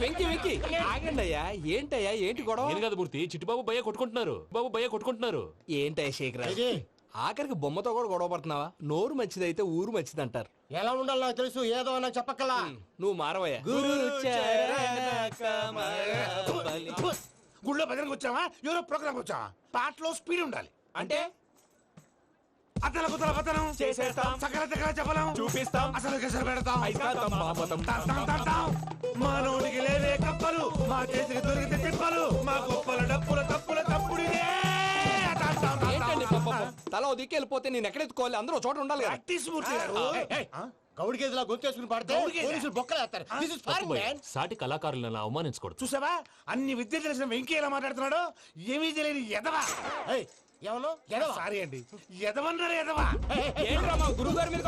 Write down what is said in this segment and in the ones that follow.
వెంకి వెంకి. ఆగండి అయ్యా. ఏంటయ్యా ఏంటి గొడవ? నేను కాదు మూర్తి. చిట్టుబాబు భయ్య కొట్టుకుంటున్నారు. బాబు భయ్య కొట్టుకుంటున్నారు. ఏంటయ్యా శేఖర్? ఆఖరికి బొమ్మతో కూడా గొడవ పడుతున్నావా? నోరు మంచిదైతే ఊరు మంచిది అంటారు ఎలా ఉండాలో నాకు తెలుసు. ఏదో నాకు చెప్పక్కలా. నువ్వు మారవయ్యా. గుళ్ళో భజనకు వచ్చావా? ఎవరో ప్రోగ్రామ్ వచ్చావా? పాటలో స్పీడ్ ఉండాలి. అంటే? అతల కుతల పతనం చేసేస్తాం. సకల దగ్గర చెప్పలేం చూపిస్తాం. అసలు గసలు పెడతాం అయితాం, బాపతం. తాస్తాం, తాస్తాం. మానవుడికి లేవే కప్పలు మా చేతికి దొరికితే తిప్పలు మా గొప్పల డప్పుల తప్పుల తప్పుడిదే తాస్తాం, తాస్తాం. ఏంటండి పాపం? తల ఓ దిక్కు వెళ్ళిపోతే నేను ఎక్కడెత్తుకోవాలి అందరూ ఒక చోట ఉండాలి కదా ప్రాక్టీస్ మూర్తి గారు గౌడి గేదెలా గొంతేసుకుని పడితే గౌడి గేదె? పోలీసులు బొక్కలు వేస్తారు దిస్ ఇస్ తప్పు ఫారెన్ భయ్య. మ్యాన్ సాటి కళాకారులను అలా అవమానించకూడదు చూసావా అన్ని విద్య తెలిసిన వెంకీ ఎలా మాట్లాడుతున్నాడు ఏమీ తెలియని ఎదవా ఏయ్ ఎవను ఎడవ? సారీ అండి. ఎదవన్నారు ఎదవా? ఏంట్రా మా గురువు గారి మీద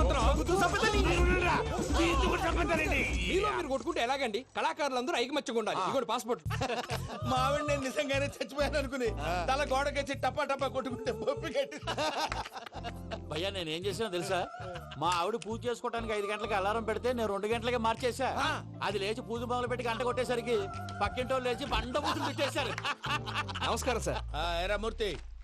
మీరు కొట్టుకుంటే ఎలాగండి? కళాకారులందరూ ఐకమత్యంగా ఉండాలి. ఇదిగోటి పాస్పోర్ట్. మా ఆవిడ నేను నిజంగానే చచ్చిపోయాను అనుకుని తల గోడకొచ్చి టపా టపా కొట్టుకుంటే బొప్పి కట్టి భయ్యా నేను ఏం చేసినా తెలుసా? మా ఆవిడ పూజ చేసుకోవడానికి ఐదు గంటలకి అలారం పెడితే నేను రెండు గంటలకి మార్చేసా అది లేచి పూజ మొదలు పెట్టి గంట కొట్టేసరికి పక్కింటి వాళ్ళు లేచి బండ పూజలు పెట్టేశారు. నమస్కారం సార్. ఎరా మూర్తి.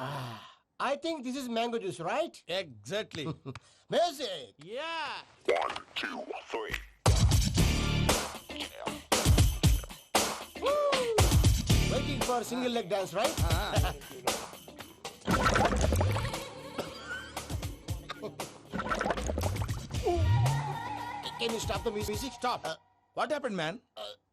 Ah. I think this is mango juice, right? Exactly. Music! Yeah! One, two, three. Woo! Waiting for single leg dance, right? Uh-huh. Can you stop the music? Stop. Uh, what happened, man?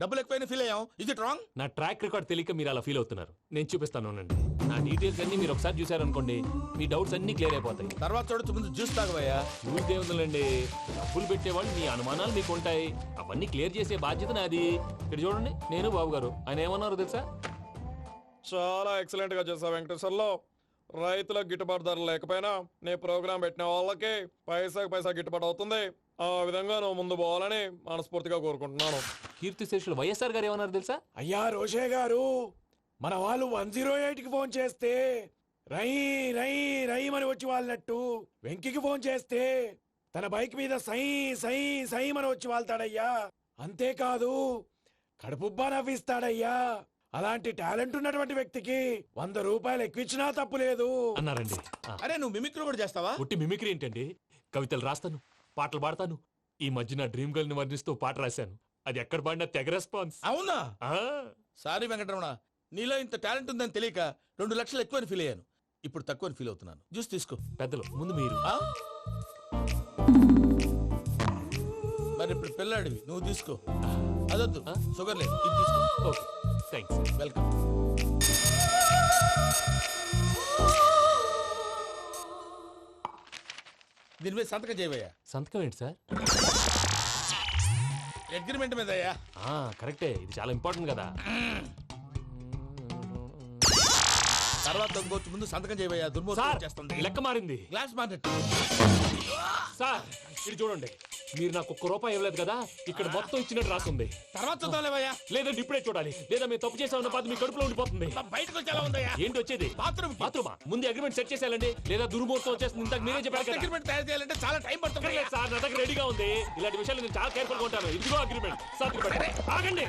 డబ్బులు ఎక్కువైనా feel అయ్యాం ఇది wrong నా track record తెలియక మీరు అలా feel అవుతున్నారు. నేను చూపిస్తాను ఉండండి. నా డీటెయిల్స్ అన్ని మీరు ఒకసారి చూసారనుకోండి మీ డౌట్స్ అన్ని క్లియర్ అయిపోతాయి. తర్వాత చూడొచ్చు ముందు జ్యూస్ తాగబోయా చూస్తే ఉందండి డబ్బులు పెట్టేవాళ్ళు మీ అనుమానాలు మీకు ఉంటాయి. అవన్నీ క్లియర్ చేసే బాధ్యత నాది. ఇక్కడ చూడండి నేను బాబు గారు ఆయన ఏమన్నారు తెలుసా? చాలా ఎక్సలెంట్గా చేసావు వెంకటేశ్వర్లో. రైతులకు గిట్టుబాటు ధర లేకపోయినా నీ ప్రోగ్రాం పెట్టిన వాళ్ళకి పైసాకి పైసా గిట్టుబాటు అవుతుంది. ఆ విధంగా నువ్వు ముందు పోవాలని మనస్ఫూర్తిగా కోరుకుంటున్నాను. కీర్తి శేషులు వైఎస్ఆర్ గారు ఏమన్నారు తెలుసా? అయ్యా రోషే గారు మన వాళ్ళు వన్ జీరో ఎయిట్కి ఫోన్ చేస్తే రై రై రై అని వచ్చి వాళ్ళనట్టు వెంకికి ఫోన్ చేస్తే తన బైక్ మీద సై సై సై అని వచ్చి వాళ్తాడయ్యా. అంతేకాదు కడుపుబ్బా నవ్విస్తాడయ్యా. అలాంటి టాలెంట్ ఉన్నటువంటి వ్యక్తికి వంద రూపాయలు ఎక్కువిచ్చినా తప్పు లేదు. అన్నారండి. ఆ, అరే నువ్వు మిమిక్రీ కూడా చేస్తావా? పుట్టి మిమిక్రీ ఏంటండి? కవితలు రాస్తాను పాటలు పాడతాను. ఈ మధ్య నా డ్రీమ్ గర్ల్ని వర్ణిస్తూ పాట రాశాను. అది ఎక్కడ పాడినా తెగ రెస్పాన్స్ అవునా? ఆ, సారీ వెంకటరమణ నీలో ఇంత టాలెంట్ ఉందని తెలియక రెండు లక్షలు ఎక్కువని ఫీల్ అయ్యాను. ఇప్పుడు తక్కువని ఫీల్ అవుతున్నాను. జ్యూస్ తీసుకో. పెద్దలు ముందు మీరు. ఆ? మరి ఇప్పుడు పిల్లాడివి నువ్వు తీసుకో. అదొద్దు షుగర్ లేదు ఇది తీసుకో. Okay thanks welcome. దీని మీద సంతకం చేయవయ్యా. సంతకం ఏంటి సార్? అగ్రిమెంట్ మీద అయ్యా ఆ, కరెక్టే. ఇది చాలా ఇంపార్టెంట్ కదా. తర్వాత ఇంకొచ్చి ముందు సంతకం చేయవయ్యా సార్ దుర్మోహం చేస్తుంది. లెక్క మారింది. గ్లాస్ మార్కెట్ సార్ ఇది చూడండి. మీరు నాకు ఒక్క రూపాయి ఇవ్వలేదు కదా? ఇక్కడ మొత్తం ఇచ్చినట్టు రాస్తుంది తర్వాత చూద్దాంలేవయ్యా. లేదంటే ఇప్పుడే చూడాలి. లేదా మీరు తప్పు చేసామన్న బాధ మీ కడుపులో ఉండిపోతుంది. బయటకు వచ్చి ఎలా ఉందయ్యా. ఏంటి వచ్చేది? బాత్రూమ్ బాత్రూమా? ముందు అగ్రిమెంట్ సెట్ చేసేయాలండి. లేదా దుర్మూర్తం వచ్చేస్తుంది. ఇంతకు మీరే చెప్పారు అగ్రిమెంట్ తయారు చేయాలంటే చాలా టైం పడుతుంది సార్ నా దగ్గర రెడీగా ఉంది. ఇలాంటి విషయాలు నేను చాలా కేర్ఫుల్గా ఉంటాను. ఇదిగో అగ్రిమెంట్ పెట్టండి. ఆగండి?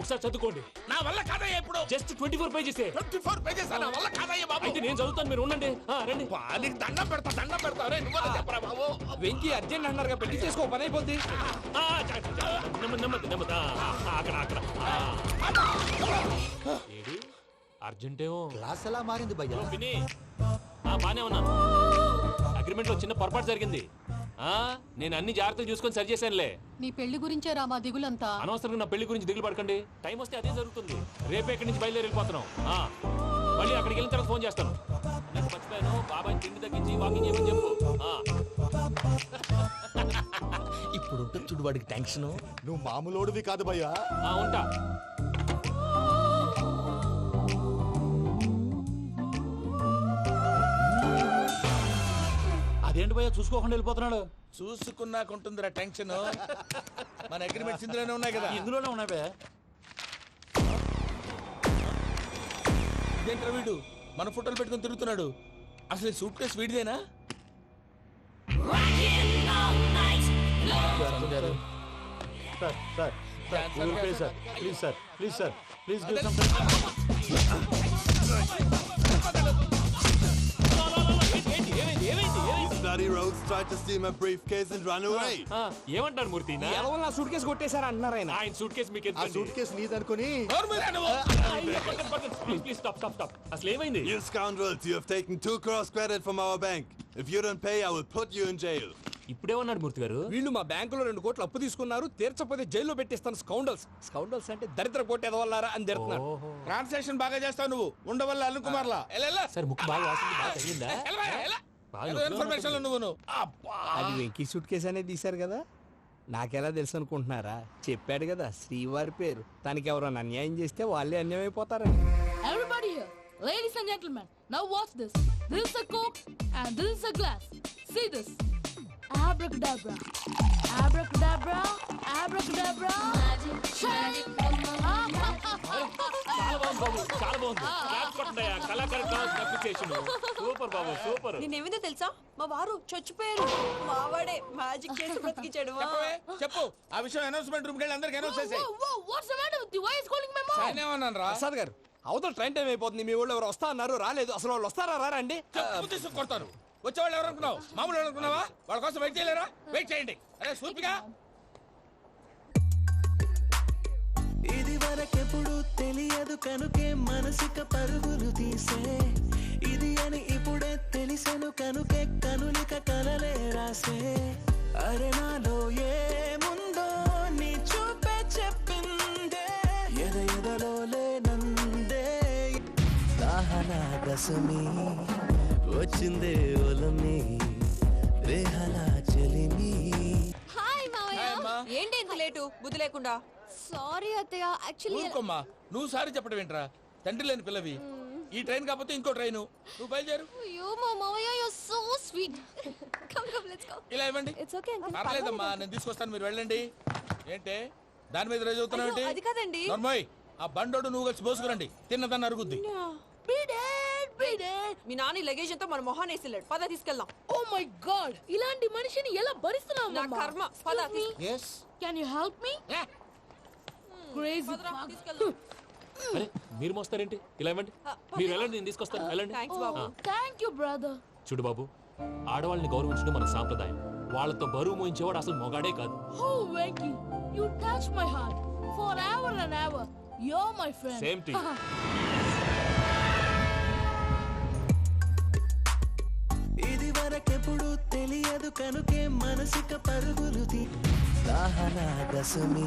ఒకసారి చదువుకోండి. నా వల్ల కాదయ్యా ఇప్పుడు. Just twenty four pages twenty four pages నా వల్ల కాదయ్యా బాబు. అయితే నేను చదువుతాను మీరు ఉండండి. రండి. దండం పెడతా దండం పెడతా. రే నువ్వు చెప్పరా బాబు? వెంకీ అర్జెంట్ అన్నారుగా పెళ్ళి చేసుకో పని అయిపోద్ది. ఆ, చ- చ- చ- నెమ్మది నెమ్మది నెమ్మది ఆ, ఆ, అక్కడ అక్కడ ఆ. ఏడి? అర్జెంట్ ఏమో క్లాస్ ఎలా మారింది భయ్యా? హలో, పిన్ని. ఆ, బానే ఉన్నాను అగ్రిమెంట్లో చిన్న పొరపాటు జరిగింది. ఆ నేను అన్ని జాగ్రత్తలు చూసుకొని సరి చేశానులే. నీ పెళ్ళి గురించే రా మా దిగులంతా. అనవసరంగా నా పెళ్ళి గురించి దిగులు పడకండి. టైం వస్తే అదే జరుగుతుంది. రేపే ఇక్కడి నుంచి బయలుదేరి వెళ్ళిపోతున్నాం. ఆ, మళ్ళీ అక్కడికి వెళ్ళిన తర్వాత ఫోన్ చేస్తాను. నాకు మర్చిపోయాను. బాబాయ్ తిండి తగ్గించి వాకింగ్ చేయమని చెప్పు. ఆ, ఇప్పుడు ఉంటుంది చూడు వాడికి టెన్షన్ నువ్వు మామూలోడివి కాదు భయ్యా. ఆ, ఉంటా. అదేంటి భయ్యా చూసుకోకుండా వెళ్ళిపోతున్నాడు? చూసుకున్నాకుంటుందిరా టెన్షన్ మన అగ్రిమెంట్స్ ఇందులోనే ఉన్నాయి కదా. ఇందులోనే ఉన్నాయి భయ్యా. ఇదేంట్రా వీడు? మన ఫోటోలు పెట్టుకొని తిరుగుతున్నాడు. అసలు సూట్ కేసు వీడిదేనా? సార్ సార్ సార్ ఊరికే sir please sir please sir please give some Bloody rogues tried to steal my briefcase and run away. Murthy నా- ఎలా నా సూట్ కేసు కొట్టేశారా అంటున్నారు ఆయన? ఆయన సూట్ కేసు మీకు ఆ? సూట్ కేసు నీదనుకుని అసలు ఏమైంది? You scoundrels, you have taken two crores credit from our bank. If you don't pay, I will put you in jail. ఇప్పుడేమన్నాడు మూర్తి గారు. వీళ్ళు మా బ్యాంకులో రెండు కోట్లు అప్పు తీసుకున్నారు తీర్చకపోతే జైల్లో పెట్టిస్తాను స్కౌండల్స్ స్కౌండల్స్ అంటే దరిద్ర కోట ఎదవల్లారా అని తిడుతున్నారు. ఓహో. ట్రాన్సాక్షన్ బాగా చేస్తావు నువ్వు. ఉండవల్ల అరుణ్ కుమార్ లా ఎలా, ఎలా? సార్ ముక్కు బాగా వాసింది బాగా తగిలిందా? ఇన్ఫర్మేషన్. నువ్వు నువ్వు అబ్బా అది వెంకీ సూట్ కేసు అనేది తీశారు కదా నాకెలా తెలుసు అనుకుంటున్నారా చెప్పాడు కదా శ్రీవారి పేరు తనకి ఎవరైనా అన్యాయం చేస్తే వాళ్ళే అన్యాయం అయిపోతారని Everybody here, ladies and gentlemen, now watch this. This is a coke and this is a glass. See this. Abracadabra. Abracadabra. Abracadabra. Magic. చాలా బాగుంది బాబు చాలా బాగుంది. క్లాస్ కొట్టండియా కళాకారు డాన్స్ అప్లికేషన్ సూపర్ బాబు సూపర్. నేనేమిందో తెలుసా? మా వారు చచ్చిపోయారు. మావాడే మ్యాజిక్ చేసి బ్రతికించాడు చెప్పు. ఆ విషయం అనౌన్స్మెంట్ రూమ్ కెళ్ళి అందరికి అనౌన్స్ చేసాయి. రా ప్రసాద్ గారు అవతల ట్రైన్ టైం అయిపోతుంది మీ వాళ్ళు ఎవరు వస్తా అన్నారు రాలేదు. అసలు వాళ్ళు వస్తారా రారా అండి? చెప్పు తీసుకు కొడతారు. వచ్చేవాళ్ళు ఎవరు అనుకున్నావు? మామూలు ఎవరు అనుకున్నావా? వాళ్ళ కోసం వెయిట్ చేయలేరా? వెయిట్ చేయండి. అరే సూపిగా కనుకే మనసిక పరుగులు తీసే. ఇది అని ఇప్పుడే తెలిసెను కనుకే కనులిక కలలే రాసే. అరే నాలో ఏముందో నీ చూపే చెప్పిందే. ఎద ఎదలో లేనందే. దాహనా దశమి వచ్చిందే ఒలమి రేహలా చెలిమి. హాయ్ మావయ్య. ఏంటి ఇంత లేటు? బుద్ధి లేకుండా? సారీ అత్తయ్య యాక్చువల్లీ ఊరుకోమ్మా. నువ్వు సారి చెప్పడం ఏంట్రా? తండ్రి లేని పిల్లవి. ఈ ట్రైన్ కాకపోతే ఇంకో ట్రైన్. నువ్వు బయలుదేరు. అయ్యో మా మావయ్య you so sweet come come let's go ఇలా ఇవ్వండి. ఇట్స్ ఓకే అంకుల్ పర్లేదమ్మా నేను తీసుకొస్తాను మీరు వెళ్ళండి. ఏంటే? దాని మీద రోజు అవుతున్నావు అయ్యో, అది కాదండి. నర్మోయ్ ఆ బండోడు నువ్వు కలిసి పోసుకురండి తిన్నదాన్ని అరుగుద్ది. మీ నాని లగేజ్ అంతా మన మొహాన్ వేసిల్లాడు. పద తీసుకెళ్దాం. ఓ మై గాడ్ ఇలాంటి మనిషిని ఎలా భరిస్తున్నావు నా కర్మ. పద తీస్- can you help me crazy అరే మీరు మోస్తారేంటి? ఇలా ఇవ్వండి. మీరు వెళ్ళండి నేను తీసుకొస్తాను. వెళ్ళండి. థ్యాంక్ యూ బ్రదర్ చూడు బాబు ఆడవాళ్ళని గౌరవించడం మన సాంప్రదాయం. వాళ్ళతో బరువు మోయించేవాడు అసలు మొగాడే కాదు. Oh, Venky, you touch my heart. Forever and ever. You're my friend. Same to you. ఇది వరకెప్పుడు తెలియదు కనుకే మనసిక పరుగులు తీ. దాహలాగసమి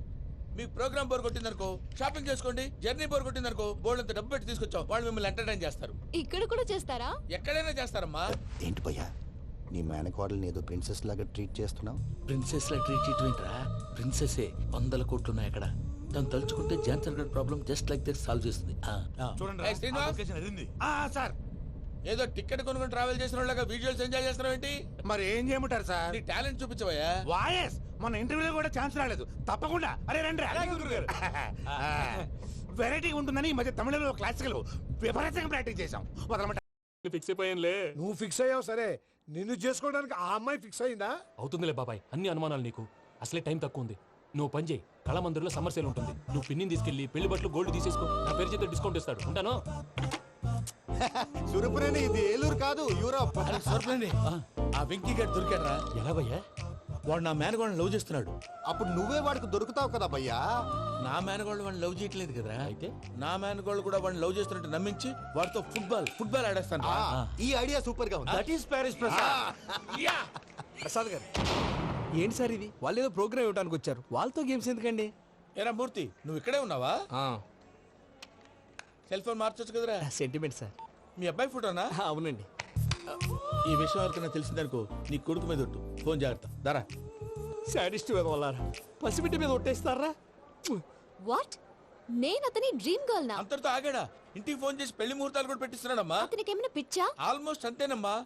మీకు ప్రోగ్రామ్ బోర్ కొట్టిందనుకో షాపింగ్ చేసుకోండి జర్నీ బోర్ కొట్టిందనుకో బోర్డు అంత డబ్బు పెట్టి తీసుకొచ్చాం. వాళ్ళు మిమ్మల్ని ఎంటర్టైన్ చేస్తారు. ఇక్కడ కూడా చేస్తారా? ఎక్కడైనా చేస్తారమ్మా. ఏంటి భయ్యా? నీ మేనకోడల్ని ఏదో ప్రిన్సెస్ లాగా ట్రీట్ చేస్తున్నావు? ప్రిన్సెస్ లా ట్రీట్ చేయటమేంట్రా ప్రిన్సెసే వందల కోట్లు ఉన్నాయి అక్కడ. తను తలుచుకుంటే Johnson God problem just like that solve చేస్తుంది. ఏయ్, శ్రీనివాస్. సార్. ఏదో టికెట్ కొనుక్కొని ట్రావెల్ చేసిన వాళ్ళగా వీడియోస్ ఎంజాయ్ చేస్తున్నావు ఏంటి మరి ఏం చేయమంటారు సార్? నీ టాలెంట్ చూపించవయ్యా. వాయస్ మన ఇంటర్వ్యూలో కూడా ఛాన్స్ రాలేదు. తప్పకుండా. అరే రండి వెరైటీ ఉంటుందని ఈ మధ్య తమిళలో క్లాసికల్ విపరీతంగా ప్రాక్టీస్ చేసాం వదలమంట ఫిక్స్ అయిపోయానులే. నువ్వు ఫిక్స్ అయ్యావు సరే. నిన్ను చేసుకోవడానికి ఆ అమ్మాయి ఫిక్స్ అయిందా? అవుతుందిలే బాబాయ్ అన్ని అనుమానాలు నీకు. అసలే టైం తక్కువ ఉంది. నువ్వు పని చేయి. కళమందిర్లో సమ్మర్ సేల్ ఉంటుంది. నువ్వు పిన్నిని తీసుకెళ్ళి పెళ్ళి బట్టలు గోల్డ్ తీసేసుకో. నా పేరు చేత డిస్కౌంట్ ఇస్తాడు. ఉంటాను? సురపురేని ఇది ఏలూరు కాదు యూరోప్. సోర్పండి ఆ వెంకీ గారు దొరికాడరా. ఎలా భయ్యా వాడు నా మేనగోళ్ళని లవ్ చేస్తున్నాడు. అప్పుడు నువ్వే వాడికి దొరుకుతావు కదా భయ్యా? నా మేనగోళ్ళు వాడిని లవ్ చేయట్లేదు కదరా అయితే? నా మేనగోళ్ళు కూడా వాడిని లవ్ చేస్తున్నట్టు నమ్మించి వాడితో ఫుట్బాల్ ఫుట్బాల్ ఆడేస్తాను ఆ, ఈ ఐడియా సూపర్గా ఉంది? That is Paris Prasad Prasad garu. ఏంటి సార్ ఇది? వాళ్ళు ఏదో ప్రోగ్రామ్ ఇవ్వడానికి వచ్చారు. వాళ్ళతో గేమ్స్ ఎందుకండి? ఏరా మూర్తి నువ్వు ఇక్కడే ఉన్నావా? సెల్ ఫోన్ మార్చొచ్చు కదరా. సెంటిమెంట్ సార్ మీ అబ్బాయి ఫోటోనా? అవునండి. ఈ విషయం ఎవరికైనా తెలిసిందనుకో నీ కొడుకు మీద ఒట్టు. ఫోన్ జాగ్రత్త. దారా. సాడిస్ట్ మీద వాళ్ళారా పసిబిడ్డ మీద ఒట్టేస్తారా? వాట్? నేను అతని డ్రీమ్ గర్ల్ నా అంతటితో ఆగాడా? ఇంటికి ఫోన్ చేసి పెళ్ళి ముహూర్తాలు కూడా పెట్టిస్తున్నాడమ్మా. అతనికి ఏమైనా పిచ్చా? ఆల్మోస్ట్ అంతేనమ్మా.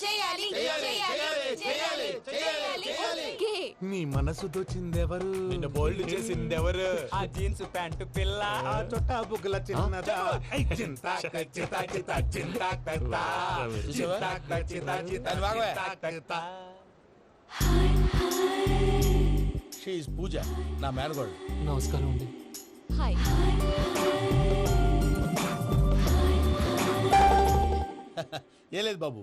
చేయాలి చేయాలి, చేయాలి, ఓకే. నీ మనసు దోచిందెవరు? నిన్ను బోల్డ్ చేసింది ఎవరు ఆ జీన్స్ ప్యాంటు పిల్ల ఆ. చుట్టా బుగ్గల చిన్నదా? ఐ చింతా చింతా చింతా చింతా చింతా చూసావా? దాన్ని వాగవే. షీఈ్ పూజ నా మేనగోడు. నమస్కారం అండి. హాయ్. ఏ లేదు బాబు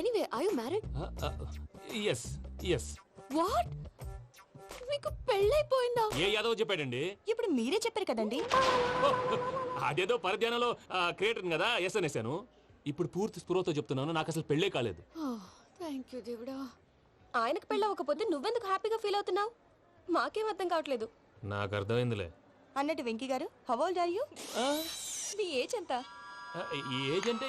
anyway I you married yes yes what మీకు పెళ్ళైపోయిందా? ఏ యాదవ్ చెప్పాడండి? ఇప్పుడు మీరే చెప్పారు కదండి. అదేదో పరధ్యానంలో క్రియేటర్ కదా ఎస్ అనేసాను. ఇప్పుడు పూర్తి స్పృహతో చెప్తున్నాను నాకు అసలు పెళ్ళే కాలేదు. థ్యాంక్ యూ దేవుడా. ఆయనకు పెళ్ళవకపోతే నువ్వెందుకు హ్యాపీగా ఫీల్ అవుతున్నావు? మాకేం అర్థం కావట్లేదు. నాకు అర్థమైందిలే. అన్నట్టు Venky garu how old are you me age ఎంత? ఏజ్ అంటే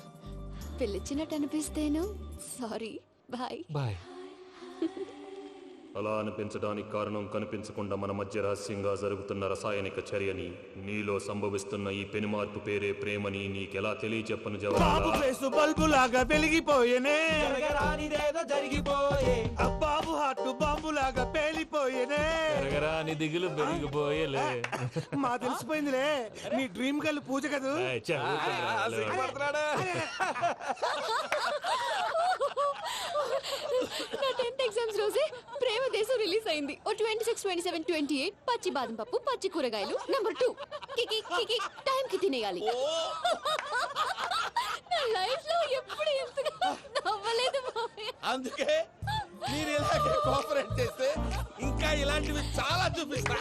పిలిచినట్టు అనిపిస్తేను సారీ బాయ్ బాయ్ అలా అనిపించడానికి కారణం కనిపించకుండా మన మధ్య రహస్యంగా జరుగుతున్న రసాయనిక చర్యని నీలో సంభవిస్తున్న ఈ పెనుమార్పు పేరే ప్రేమని నీకెలా తెలియచెప్పను జవాబు ఫేసు బల్బు లాగా వెలిగిపోయేనే. జరగరానిదేదో జరిగిపోయే. బాబు హార్ట్ బాంబు లాగా పేలిపోయేనే పెరగరా నీ దిగులు పెరిగిపోయేలే. మా తెలిసిపోయిందిలే. నీ డ్రీమ్ గర్ల్ పూజ కదూ. నా టెన్త్ ఎగ్జామ్స్ రోజే ప్రేమ దేశం రిలీజ్ అయింది. ఓ twenty six twenty seven twenty eight పచ్చి బాదం పప్పు పచ్చి కూరగాయలు. నంబర్ టూ కికి కికి టైం కి తినేయాలి. నా లైఫ్లో ఎప్పుడు ఎంతగా నవ్వలేదు అందుకే మీరు ఇలాగే కోఆపరేట్ చేస్తే ఇంకా ఇలాంటివి చాలా చూపిస్తా.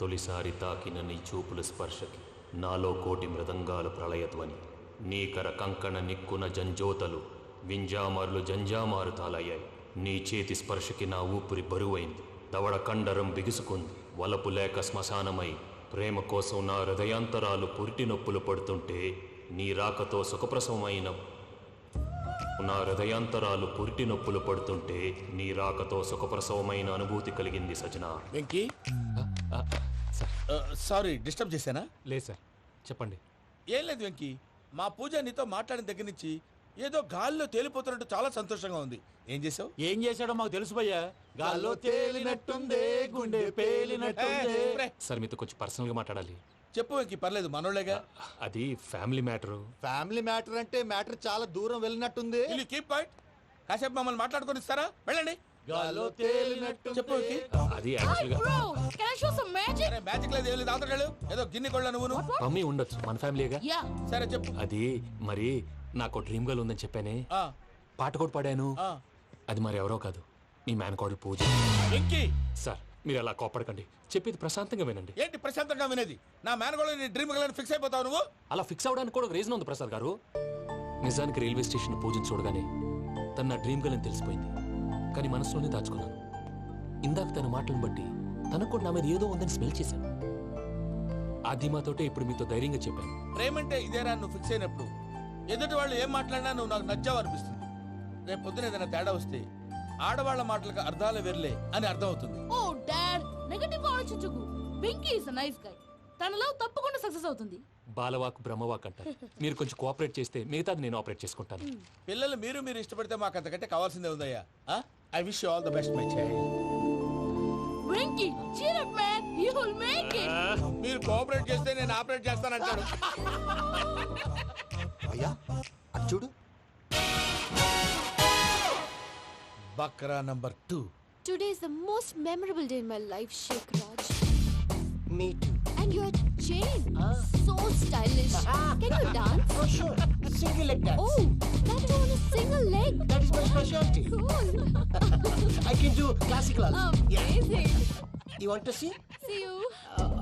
తొలిసారి తాకిన నీ చూపుల స్పర్శకి నాలో కోటి మృదంగాలు ప్రళయధ్వని నీకర కంకణ నిక్కున జంజోతలు వింజామారులు జంజామారు తాలయ్యాయి నీ చేతి స్పర్శకి నా ఊపిరి బరువైంది. దవడ కండరం బిగుసుకుంది. వలపు లేక శ్మశానమై ప్రేమ కోసం నా హృదయాంతరాలు పురిటి నొప్పులు పడుతుంటే నీ రాకతో సుఖప్రసవమైన నా హృదయాంతరాలు పురిటి నొప్పులు పడుతుంటే నీ రాకతో సుఖప్రసవమైన అనుభూతి కలిగింది సజనా. వెంకీ? సారీ. డిస్టర్బ్ చేశానా? లేదు సార్. చెప్పండి. ఏం లేదు వెంకీ. మా పూజ నీతో మాట్లాడిన దగ్గర నుంచి ఏదో గాల్లో తేలిపోతున్నట్టు చాలా సంతోషంగా ఉంది. ఏం చేసావు ఏం చేశాడో మాకు తెలుసు భయ్యా. గాల్లో తేలినట్టుందే గుండె పేలినట్టుందే. సార్ మీతో కొంచెం పర్సనల్గా మాట్లాడాలి. చెప్పు వెంకీ పర్లేదు మనోళ్ళేగా. అది ఫ్యామిలీ మ్యాటరు ఫ్యామిలీ మ్యాటర్ అంటే మ్యాటర్ చాలా దూరం వెళ్ళినట్టుంది. వీళ్ళు కీప్ పాయింట్ కాసేపు మమ్మల్ని మాట్లాడుకొని ఇస్తారా? వెళ్ళండి. గాల్లో తేలినట్టు చెప్పు వెంకీ అది యాక్చువల్గా Bro, can I show some magic? అరే మ్యాజిక్ లేదు ఏం లేదు. అవతల వెళ్ళు. ఏదో గిన్నె కొళ్ళ నువ్వును. మమ్మీ ఉండొచ్చు మన ఫ్యామిలీగా Yeah. సరే చెప్పు. అది మరి నాకు డ్రీమ్ గర్ల్ ఉందని చెప్పానే. ఆ, పాట కూడా పాడాను. ఆ. అది మరి ఎవరో కాదు మీ మేనకోడలు పూజ. వెంకీ సార్ మీరు అలా కోపడకండి చెప్పేది ప్రశాంతంగా వినండి. ఏంటి ప్రశాంతంగా వినేది? నా మేనగోళ నీ డ్రీమ్ గలని ఫిక్స్ అయిపోతావు నువ్వు? అలా ఫిక్స్ అవడానికి కూడా రీజన్ ఉంది ప్రసాద్ గారు. నిజానికి రైల్వే స్టేషన్ పూజను చూడగానే తన నా డ్రీమ్ గర్ల్ అని తెలిసిపోయింది. కానీ మనసులోనే దాచుకున్నాను. ఇందాక తన మాటలను బట్టి తనకు కూడా నా మీద ఏదో ఉందని స్మెల్ చేశాను. ఆ ధీమాతోటే ఇప్పుడు మీతో ధైర్యంగా చెప్పాను. ప్రేమంటే ఇదేరా నువ్వు ఫిక్స్ అయినప్పుడు. ఎదుటి వాళ్ళు ఏం మాట్లాడినా నువ్వు నాకు నచ్చావు అనిపిస్తుంది రేపు పొద్దున ఏదైనా తేడా వస్తే ఆడవాళ్ళ మాటలకు అర్థాలు వెర్లే అని అర్థం అవుతుంది Oh, Dad, నెగటివ్ ఆలోచించకు. వెంకీ ఇస్ నైస్ గై తన లవ్ తప్పకుండా సక్సెస్ అవుతుంది. బాలవాక్ బ్రహ్మవాక్ అంటారు. మీరు కొంచెం కోఆపరేట్ చేస్తే మిగతాది నేను ఆపరేట్ చేసుకుంటాను. పిల్లలు మీరు మీరు ఇష్టపడితే మాకు అంతకంటే కావాల్సిందే ఉందయ్యా. I wish all the best my child Venky cheer up man. You will make it. మీరు కోఆపరేట్ చేస్తే నేను ఆపరేట్ చేస్తానంటాడు. అయ్యా అటు Bakra number two today is the most memorable day in my life shake Raj me too and your chain so stylish can you dance Oh, sure. Single leg dance. Oh, that is on a single leg. That is my specialty. Cool. I can do classical. also. Amazing. You want to see? See you. Bye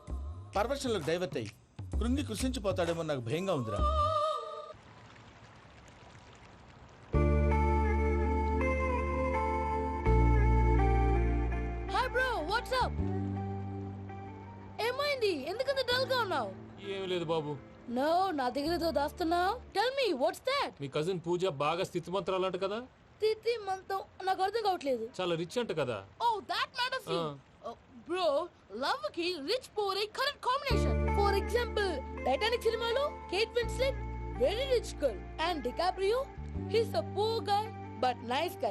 పర్వర్షన్లోకి divert అయ్యి కృంగి కృషించిపోతాడేమో నాకు భయంగా ఉందిరా. Hi bro what's up ఏమైంది? ఎందుకంత డల్గా ఉన్నావు? ఏం లేదు బాబు. నో నా దగ్గర ఏదో దాస్తున్నావు. టెల్ మీ వాట్స్ దట్ మీ కజిన్ పూజ బాగా స్థితిమంతరాలు అంట కదా? తిత్తి మంతం నాకు అర్థం కావట్లేదు. చాలా రిచ్ అంట కదా? Oh that matters you. Bro లవ్కి rich poor a correct combination for example Titanic సినిమాలో Kate Winslet very rich girl and DiCaprio he's a poor guy but nice guy